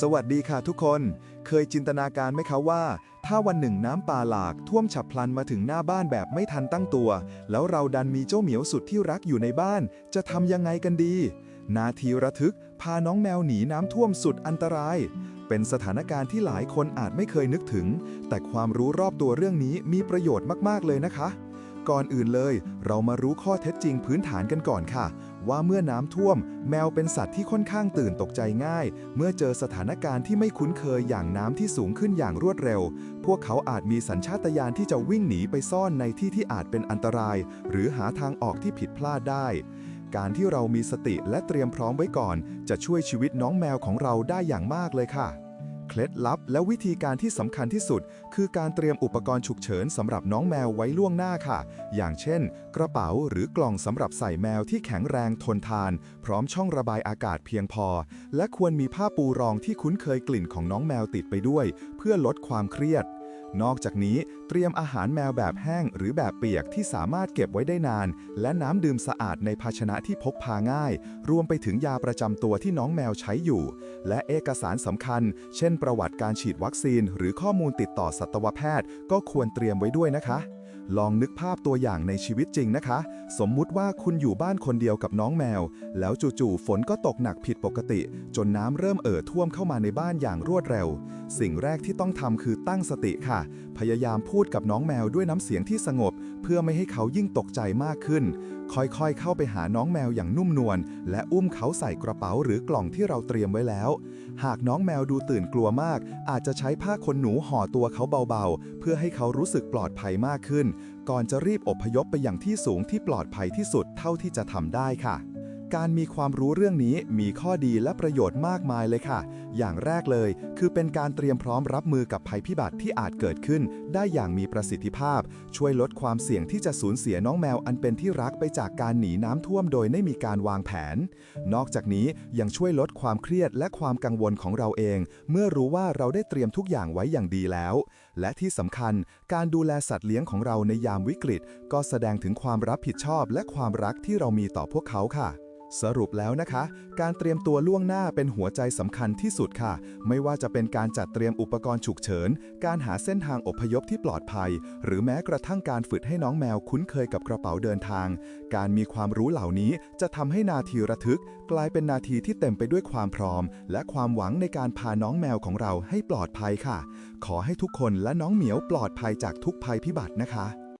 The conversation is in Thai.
สวัสดีค่ะทุกคน เคยจินตนาการไหมคะว่า ถ้าวันหนึ่งน้ำป่าหลากท่วมฉับพลันมาถึงหน้าบ้านแบบไม่ทันตั้งตัว แล้วเราดันมีเจ้าเหมียวสุดที่รักอยู่ในบ้าน จะทำยังไงกันดี นาทีระทึก พาน้องแมวหนีน้ำท่วมสุดอันตราย เป็นสถานการณ์ที่หลายคนอาจไม่เคยนึกถึง แต่ความรู้รอบตัวเรื่องนี้มีประโยชน์มากๆเลยนะคะ ก่อนอื่นเลย เรามารู้ข้อเท็จจริงพื้นฐานกันก่อนค่ะ ว่าเมื่อน้ำท่วม แมวเป็นสัตว์ที่ค่อนข้างตื่นตกใจง่าย เมื่อเจอสถานการณ์ที่ไม่คุ้นเคยอย่างน้ำที่สูงขึ้นอย่างรวดเร็ว พวกเขาอาจมีสัญชาตญาณที่จะวิ่งหนีไปซ่อนในที่ที่อาจเป็นอันตราย หรือหาทางออกที่ผิดพลาดได้ การที่เรามีสติและเตรียมพร้อมไว้ก่อน จะช่วยชีวิตน้องแมวของเราได้อย่างมากเลยค่ะ เคล็ดลับ และวิธีการที่สำคัญที่สุด คือการเตรียมอุปกรณ์ฉุกเฉินสำหรับน้องแมวไว้ล่วงหน้าค่ะ อย่างเช่น กระเป๋าหรือกล่องสำหรับใส่แมวที่แข็งแรงทนทาน พร้อมช่องระบายอากาศเพียงพอ และควรมีผ้าปูรองที่คุ้นเคยกลิ่นของน้องแมวติดไปด้วย เพื่อลดความเครียด นอกจากนี้เตรียมอาหารแมวแบบแห้งหรือแบบเปียกที่สามารถเก็บไว้ได้นาน และน้ำดื่มสะอาดในภาชนะที่พกพาง่าย รวมไปถึงยาประจำตัวที่น้องแมวใช้อยู่ และเอกสารสำคัญ เช่น ประวัติการฉีดวัคซีน หรือข้อมูลติดต่อสัตวแพทย์ ก็ควรเตรียมไว้ด้วยนะคะ ลองนึกภาพตัวอย่างในชีวิตจริงนะคะ สมมุติว่าคุณอยู่บ้านคนเดียวกับน้องแมว แล้วจู่ๆฝนก็ตกหนักผิดปกติ จนน้ำเริ่มเอ่อท่วมเข้ามาในบ้านอย่างรวดเร็ว สิ่งแรกที่ต้องทำคือตั้งสติค่ะ พยายามพูดกับน้องแมวด้วยน้ำเสียงที่สงบ เพื่อไม่ให้เขายิ่งตกใจมากขึ้น ค่อยๆ เข้าไปหาน้องแมวอย่างนุ่มนวลและอุ้มเขาใส่กระเป๋าหรือกล่องที่เราเตรียมไว้แล้ว หากน้องแมวดูตื่นกลัวมาก อาจจะใช้ผ้าขนหนูห่อตัวเขาเบาๆ เพื่อให้เขารู้สึกปลอดภัยมากขึ้น ก่อนจะรีบอพยพไปอย่างที่สูงที่ปลอดภัยที่สุดเท่าที่จะทำได้ค่ะ การมีความรู้เรื่องนี้มีข้อดีและประโยชน์มากมายเลยค่ะ อย่างแรกเลย คือเป็นการเตรียมพร้อมรับมือกับภัยพิบัติที่อาจเกิดขึ้น ได้อย่างมีประสิทธิภาพ ช่วยลดความเสี่ยงที่จะสูญเสียน้องแมวอันเป็นที่รักไปจากการหนีน้ำท่วมโดยไม่มีการวางแผน นอกจากนี้ยังช่วยลดความเครียดและความกังวลของเราเอง เมื่อรู้ว่าเราได้เตรียมทุกอย่างไว้อย่างดีแล้ว และที่สำคัญ การดูแลสัตว์เลี้ยงของเราในยามวิกฤต ก็แสดงถึงความรับผิดชอบและความรักที่เรามีต่อพวกเขาค่ะ สรุปแล้วนะคะ การเตรียมตัวล่วงหน้าเป็นหัวใจสำคัญที่สุดค่ะ ไม่ว่าจะเป็นการจัดเตรียมอุปกรณ์ฉุกเฉิน การหาเส้นทางอพยพที่ปลอดภัย หรือแม้กระทั่งการฝึกให้น้องแมวคุ้นเคยกับกระเป๋าเดินทาง การมีความรู้เหล่านี้จะทำให้นาทีระทึก กลายเป็นนาทีที่เต็มไปด้วยความพร้อม และความหวังในการพาน้องแมวของเราให้ปลอดภัยค่ะ ขอให้ทุกคนและน้องเหมียวปลอดภัยจากทุกภัยพิบัตินะคะ